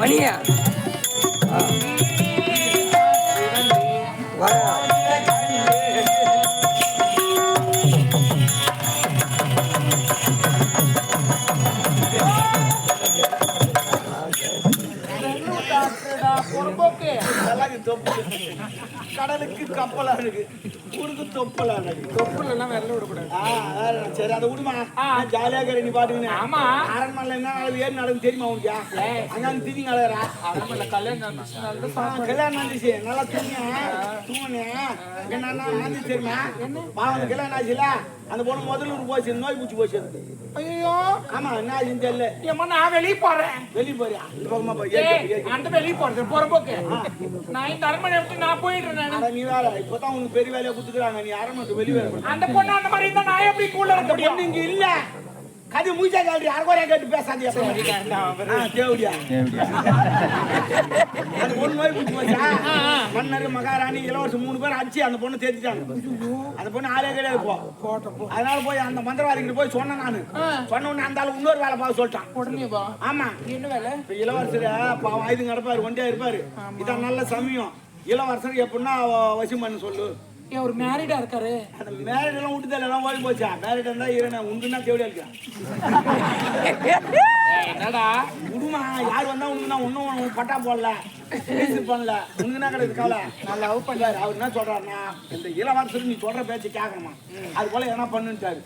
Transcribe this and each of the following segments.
மணியா வா. கடலுக்கு கப்பலா இருக்கு. ஊருக்கு தொப்பலா தொப்புல எல்லாம் விரல விடக்கூடாது. சரி அதை விடுமா? நான் ஜாலியா இருக்கிற நீ பாட்டுக்கின்னு ஆமா. அரண்மனையில என்ன நடக்குது ஏன் நடக்குது தெரியுமா உனக்கு? அங்க திதி நடக்கிறா அவன் கல்யாணம் கல்யாணம் நடந்துச்சு. நல்லா தூங்க தூங்கினேன் என்ன நடந்துச்சு தெரியுமா? பாவம் கல்யாணம் ஆச்சுல? அந்த பொண்ணு முதல்ல ஊருக்கு போச்சு நோய் பூச்சி போச்சு அதுக்கு. ஐயோ. ஆமா என்ன ஆச்சுன்னு தெரியல. ஏம்மா நான் வெளியே போறேன். வெளியே போறியா? இந்த பக்கமா போய். அந்த வெளியே போறது புறம்போக்கு நான் இந்த அரண்மனை விட்டு நான் போயிடுறேன் நீ வேற இப்பதான் உனக்கு பெரிய வேலையை கொடுத்துக்கிறாங்க நீ அரண்மனை வெளியே. அந்த பொண்ணு அந்த மாதிரி இருந்தா நான் எப்படி கூட இருக்க முடியும் இங்க இல்ல. கது மூச்சா கேட்டு அரைக்குறையா கேட்டு பேசாதீங்க ஆ, தேவடியா? அந்த பொண்ணு நோய் பிடிச்சி போச்சா? மன்னர் மகாராணி இளவரசர் மூணு பேர் அடிச்சு அந்த பொண்ணு தேத்திட்டாங்க. அந்த பொண்ணு ஆளே கிடையாது போ. அதனால போய் அந்த மந்திரவாதிகிட்ட போய் சொன்னேன் நானு. சொன்ன உடனே அந்த ஆளு இன்னொரு வேலை பார்க்க சொல்லிட்டான். உடனே ஆமா. என்ன வேலை? இப்ப இளவரசர் பாவம் ஐந்து கிடப்பாரு ஒண்டியா இருப்பாரு. இதான் நல்ல சமயம். இளவரசர் எப்படின்னா அவ வசியம் பண்ண சொல்லு. ஏன் ஒரு மேரிடா இருக்காரு. அந்த மேரிட் எல்லாம் விட்டுதல் எல்லாம் ஓடி போச்சா? மேரிட் இருந்தா இருந்த உண்டுன்னா தேவடியா இருக்கா? என்னடா? விடுமா யார் வந்தா உனக்கு நான் ஒன்றும் பட்டா போடல. பேசி பண்ணல உனக்கு என்ன கிடையாது கவலை நான் லவ் பண்ணாரு அவர் என்ன சொல்றாருன்னா இந்த இளவரசர் நீ சொல்ற பேச்சு கேட்கணுமா அது போல என்ன பண்ணுட்டாரு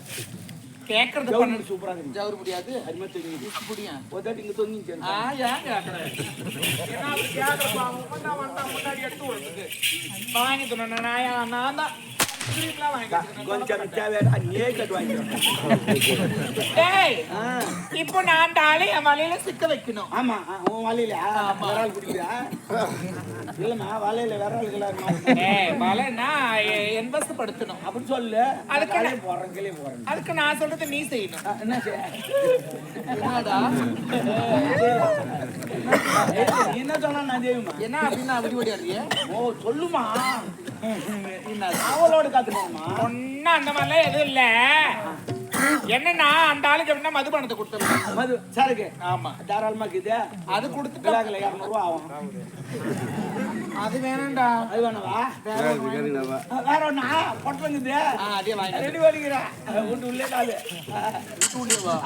கேக்குறது பண்ணு சூப்பரா இருக்கு. ஜவுரு முடியாது. அருமை தெரியுது முடியும் ஒரு தாட்டி இங்க தொங்கிச்சு ஆ ஏன் கேக்குறேன் ஏன்னா அவர் கேக்குற பாவம் வந்தா வந்தா முன்னாடி எடுத்து வாங்கி தரணும் நான் நான் தான். கொஞ்சம் தேவையா நீயே கட்டு வாங்கிக்கிறேன் ஏய் இப்போ நான் அந்த ஆளை என் வலையில சிக்க வைக்கணும். ஆமா உன் வலையில. வேற ஆள் குடிக்கிறா இல்லம்மா வலையில வேற ஆளுக்கு ஏய் வலைன்னா என்பஸ்படுத்தணும் அப்படி சொல்லு. அதுக்கு போடுறேன் கிளை போடுறேன் அதுக்கு நான் சொல்றது நீ செய்யணும். என்ன என்ன சொன்னா நான் செய்யுமா என்ன அப்படின்னு அப்படி ஓடியாடுறிய ஓ சொல்லுமா. அவளோட காத்துக்கோமா ஒன்னும் அந்த மாதிரிலாம் எதுவும் இல்ல. என்னன்னா அந்த ஆளுக்கு எப்படின்னா மதுபானத்தை கொடுத்துருவோம் மது சரக்கு. ஆமா. தாராளமா இருக்குது அது கொடுத்துட்டு விழாக்கில் இரநூறுவா ஆகும். அது வேணாம்டா. அது வேணவா? வேற ஒண்ணா பொட்டலங்குது அதே வாங்கி ரெடி பண்ணிக்கிறேன் ஒன்று உள்ளே காலு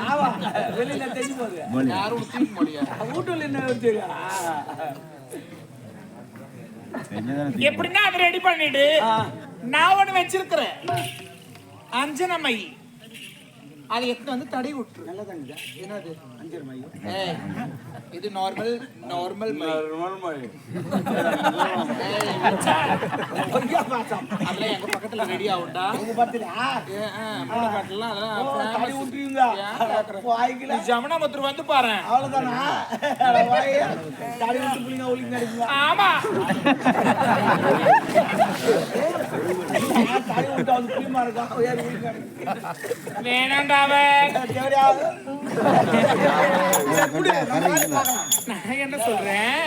ஆவா. வெளியில தெரிஞ்சு போகுது. யாரும் தூக்க முடியாது வீட்டுல என்ன தெரியும். எப்படின்னா அதை ரெடி பண்ணிடு. நான் ஒண்ணு வச்சிருக்கிறேன். அஞ்சன மை அதை எடுத்து வந்து தடை விட்டுரு. என்னது? மையம் ஏய். இது நார்மல் நார்மல் மை பாசம் அதெல்லாம் எங்க பக்கத்துல ரெடி ஆகும்டா. உங்க ஆ, மூணு பாட்டுலாம் அதெல்லாம் தடி ஜமுனாபுத்தூர் வந்து பாரு. அவ்வளவுதானா? வாய். தடி ஒளிங்க நடிக்குங்க ஆமா. தடி விட்டு வந்து புளிமா இருக்கும் ஏறி நான் என்ன சொல்றேன்?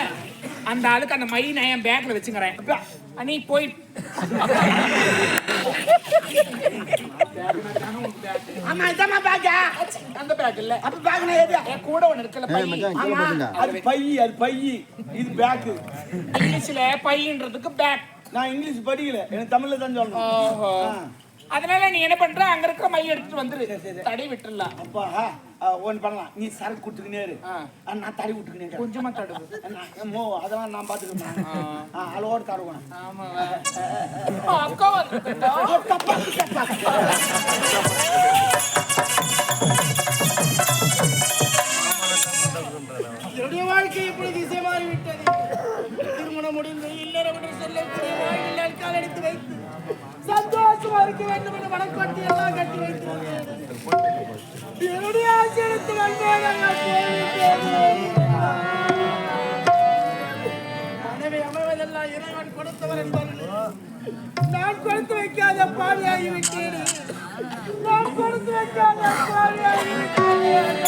அந்த ஆளுக்கு அந்த மை நான் என் பேக்ல வச்சுக்கிறேன் நீ போய். ஆமா இதாம்மா பேக்கா அந்த பேக் இல்ல. அப்ப பேக்னா எது? என் கூட ஒண்ணு இருக்குல்ல பை. ஆமா. அது பை அது பை. இது பேக்கு இங்கிலீஷ்ல பைன்றதுக்கு பேக் நான் இங்கிலீஷ் படிக்கல. எனக்கு தமிழ்ல தான் சொல்லணும். அதனால நீ என்ன பண்ற? அங்க இருக்கிற மை எடுத்துட்டு வந்துரு. தடை விட்டுறலாம். அப்பா ஒன்று பண்ணலாம். நீ சரக்கு கொடுத்துக்கினே இரு. நான் தடி விட்டுக்கினே. கொஞ்சமா தடுவு. மோ அதெல்லாம் நான் பார்த்துக்கிறேன் அளவோடு தருவேன் ஆமா. அக்கா வடக்கோட்டை எல்லாம் கட்டி வைத்து என்னுடைய ஆசிரியத்து வந்தேன் மனைவி அமைவதெல்லாம் இறைவன் கொடுத்தவர் என்பார்கள் நான் கொடுத்து வைக்காத பாடியாகிவிட்டேன் நான் கொடுத்து வைக்காத பாடியாகிவிட்டேன்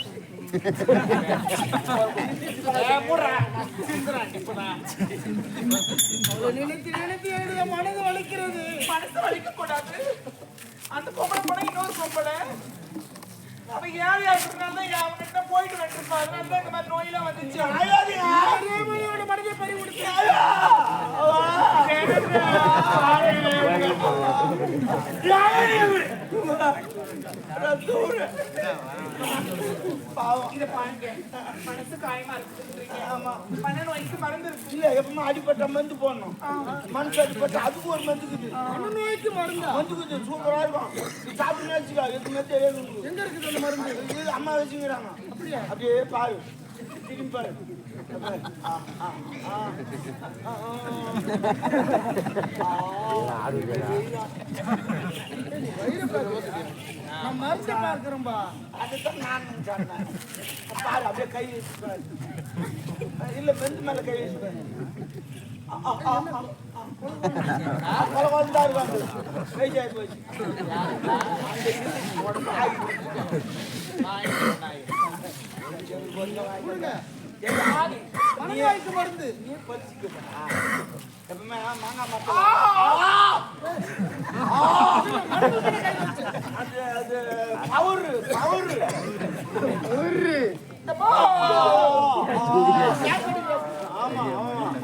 நினைத்து நினைத்து மனது வலிக்கிறது மனசு வலிக்க அந்த பொம்பளை படம் இன்னொரு பொம்பளை அவ ஏழை இருக்கிறனால அவங்ககிட்ட போயிட்டு வந்துருப்பா அதனால இந்த மாதிரி நோயெல்லாம் வந்துச்சு மனதை பறி கொடுத்து அடிப்பட்ட மருந்து போடணும் மனசு அடிப்பட்ட அதுக்கு ஒரு மருந்துக்குது நோய்க்கு மருந்து மருந்துக்குது சூப்பரா இருக்கும் நீ சாப்பிட்டு வச்சுக்கா எதுவுமே தெரியாது உனக்கு. எங்க இருக்குது அந்த மருந்து இது அம்மா வச்சுக்கிறாங்க அப்படியே அப்படியே பாரு திரும்பி பாரு ஆ, ஆ, ஆ. ஆ, நான் மருந்து பார்க்கிறேன்பா அதுதான் நான் சொன்னேன் பாரு அப்படியே கை இல்ல பெஞ்சு மேல கை வச்சு போச்சு. அந்த மருந்து நீ பறிச்சுக்கப்பா. எப்பவுமே மாங்காய் அது அது பவுரு பவுரு ஆமா ஆமா ஆமா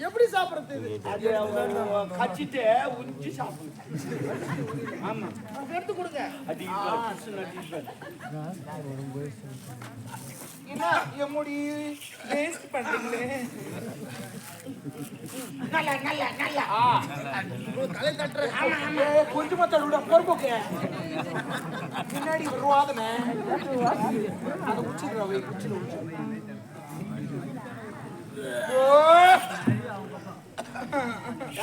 எப்படி சாப்பிடுறது இது? அது அவங்க கச்சிட்டு உச்சி சாப்பிடுங்க. ஆமா. எனக்கு எடுத்து கொடுங்க. அடி என்ன என் முடி வேஸ்ட் பண்றீங்களே? நல்ல நல்ல நல்ல. தலை தட்டுற கொஞ்சமா தள்ளுட பொறுப்புக்கு. பின்னாடி வருவாதனே அதை உச்சிடுறா வை உச்சில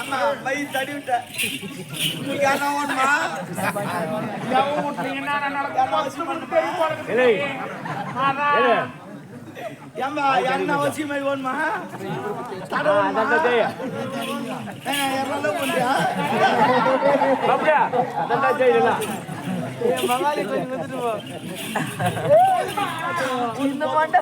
ஏம்மா மை தடி விட்ட நான் நடக்க தெரியும் போறது அதான் ஏம்மா என்ன மாதிரி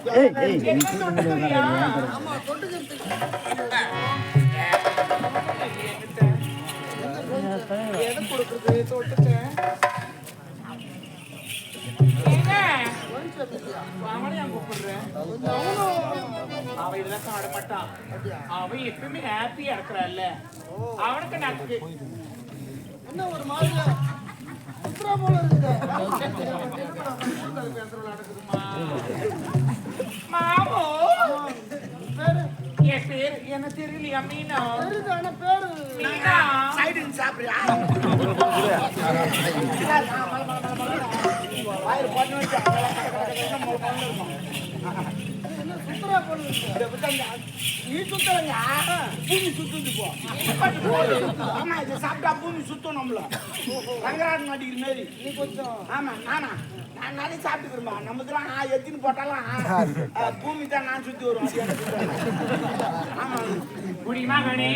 கூப்பிடுறேன்? அவன் இதெல்லாம் சாப்பிட மாட்டான் அவன் எப்பவுமே ஹாப்பியா இருக்கிறான்ல அவனுக்கு நக்கு என்ன ஒரு மாதிரியா போல இருக்குது. மாமோ? பேரு? என் பேரு என்ன தெரியலையா மீனா? தெரியுது பேரு. மீனா? சைடு சாப்பிடுறியா? வாயில் பண்ணு வச்சு என்ன சுத்ரா போல இருக்கு நீ சுத்துறங்க பூமி சுத்துது போ ஆமா இதை சாப்பிட்டா பூமி சுத்தும் நம்மள ரங்கராஜன் நடிக்கிற மாரி நீ கொஞ்சம் ஆமா நானா நான் நிறைய சாப்பிட்டுக்கிறேன்பா நமக்குலாம் ஆ, எத்தின்னு போட்டாலும் ஆ, பூமி தான் நான் சுத்தி வரும் அது எனக்கு தெரியாது. ஆமா குடிமகனே